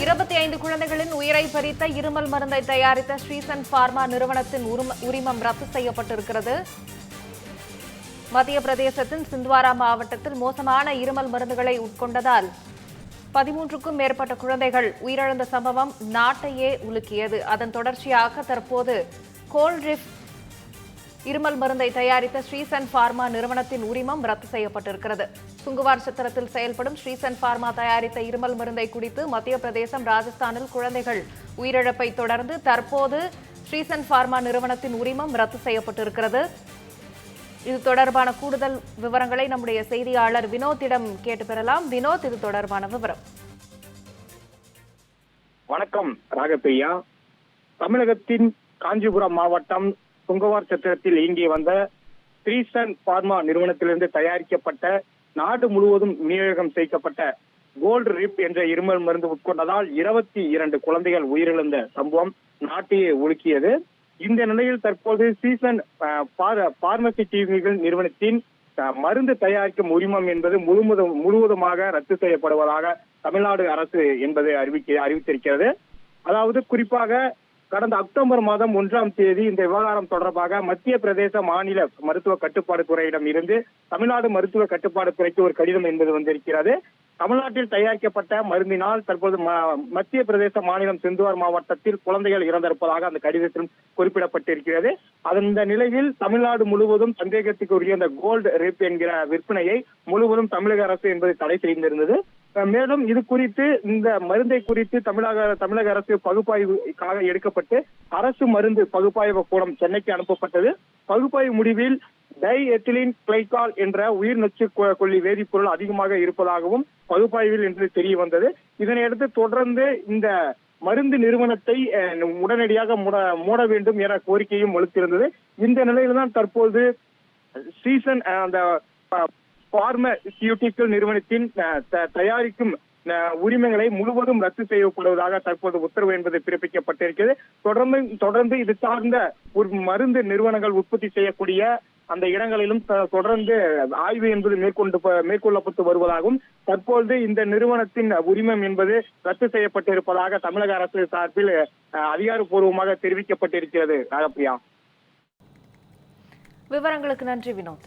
இருபத்தி ஐந்து குழந்தைகளின் உயிரை பறித்த இருமல் மருந்தை தயாரித்த ஸ்ரீசன் பார்மா நிறுவனத்தின் உரிம- உரிமம் ரத்து செய்யப்பட்டிருக்கிறது. மத்திய பிரதேசத்தின் சிந்த்வாரா மாவட்டத்தில் மோசமான இருமல் மருந்துகளை உட்கொண்டதால் பதிமூன்றுக்கும் மேற்பட்ட குழந்தைகள் உயிரிழந்த சம்பவம் நாட்டையே உலுக்கியது. அதன் தொடர்ச்சியாக தற்போது கோல்ட்ரிஃப் இருமல் மருந்தை தயாரித்த ஸ்ரீசன் பார்மா நிறுவனத்தின் உரிமம் ரத்து செய்யப்பட்டிருக்கிறது. சுங்குவார் சத்திரத்தில் செயல்படும் ஸ்ரீசன் பார்மா தயாரித்த இருமல் மருந்தை குடித்து மத்திய பிரதேசம் ராஜஸ்தானில் குழந்தைகள் உயிரிழப்பை தொடர்ந்து தற்போது ஸ்ரீசன் பார்மா நிறுவனத்தின் உரிமம் ரத்து செய்யப்பட்டிருக்கிறது. இது தொடர்பான கூடுதல் விவரங்களை நம்முடைய செய்தியாளர் வினோத்திடம் கேட்டு பெறலாம் வினோத் இது தொடர்பான விவரம். வணக்கம் ராகப்பையா தமிழகத்தின் காஞ்சிபுரம் மாவட்டம் சுங்கவார் சத்திரத்தில் இயங்கி வந்த த்ரீசன் பார்மா நிறுவனத்திலிருந்து தயாரிக்கப்பட்ட நாடு முழுவதும் விநியோகம் செய்யப்பட்ட கோல்டு ரிப் என்ற இருமல் மருந்து உட்கொண்டதால் இருபத்தி இரண்டு குழந்தைகள் உயிரிழந்த சம்பவம் நாட்டையே உலுக்கியது இந்த நிலையில் தற்போது சீசன் பார்மசி டிவிகள் நிறுவனத்தின் மருந்து தயாரிக்கும் உரிமம் என்பது முழுவதும் முழுவதுமாக ரத்து செய்யப்படுவதாக தமிழ்நாடு அரசு என்பது அறிவிக்க அறிவித்திருக்கிறது. அதாவது குறிப்பாக கடந்த அக்டோபர் மாதம் ஒன்றாம் தேதி இந்த விவகாரம் தொடர்பாக மத்திய பிரதேச மாநில மருத்துவ கட்டுப்பாடு துறையிடம் இருந்து தமிழ்நாடு மருத்துவ கட்டுப்பாடு துறைக்கு ஒரு கடிதம் என்பது வந்திருக்கிறது. தமிழ்நாட்டில் தயாரிக்கப்பட்ட மருந்தினால் தற்போது ம- மத்திய பிரதேச மாநிலம் சிந்துவார் மாவட்டத்தில் குழந்தைகள் இறந்திருப்பதாக அந்த கடிதத்தில் குறிப்பிடப்பட்டிருக்கிறது. அந்த நிலையில் தமிழ்நாடு முழுவதும் சந்தேகத்துக்குரிய அந்த கோல்டு ரேப் என்கிற விற்பனையை முழுவதும் தமிழக அரசு என்பது தடை செய்திருந்தது. மேலும் இது குறித்து இந்த மருந்தை குறித்து தமிழக தமிழக அரசு பகுப்பாய்வுக்காக எடுக்கப்பட்டு அரசு மருந்து பகுப்பாய்வு கூடம் சென்னைக்கு அனுப்பப்பட்டது. பகுப்பாய்வு முடிவில் டை எத்திலின் கிளைகால் என்ற உயிர் நச்சு கொ- கொல்லி வேதிப்பொருள் அதிகமாக இருப்பதாகவும் பகுப்பாய்வில் என்று தெரிய வந்தது இதனையடுத்து தொடர்ந்து இந்த மருந்து நிறுவனத்தை அஹ், உடனடியாக மூட மூட வேண்டும் என கோரிக்கையும் வலுத்திருந்தது. இந்த நிலையில்தான் தற்போது சீசன் அந்த பார்மசியூட்டிக்கல் நிறுவனத்தின் தயாரிக்கும் உரிமங்களை முழுவதும் ரத்து செய்யப்படுவதாக தற்போது உத்தரவு என்பது பிறப்பிக்கப்பட்டிருக்கிறது. தொடர்ந்து தொடர்ந்து இது சார்ந்த ஒரு மருந்து நிறுவனங்கள் உற்பத்தி செய்யக்கூடிய அந்த இடங்களிலும் தொடர்ந்து ஆய்வு என்பது மேற்கொண்டு மேற்கொள்ளப்பட்டு வருவதாகவும் தற்போது இந்த நிறுவனத்தின் உரிமம் என்பது ரத்து செய்யப்பட்டிருப்பதாக தமிழக அரசு சார்பில் அஹ், அதிகாரப்பூர்வமாக தெரிவிக்கப்பட்டிருக்கிறது. ராகப்பிரியா. விவரங்களுக்கு நன்றி வினோத்.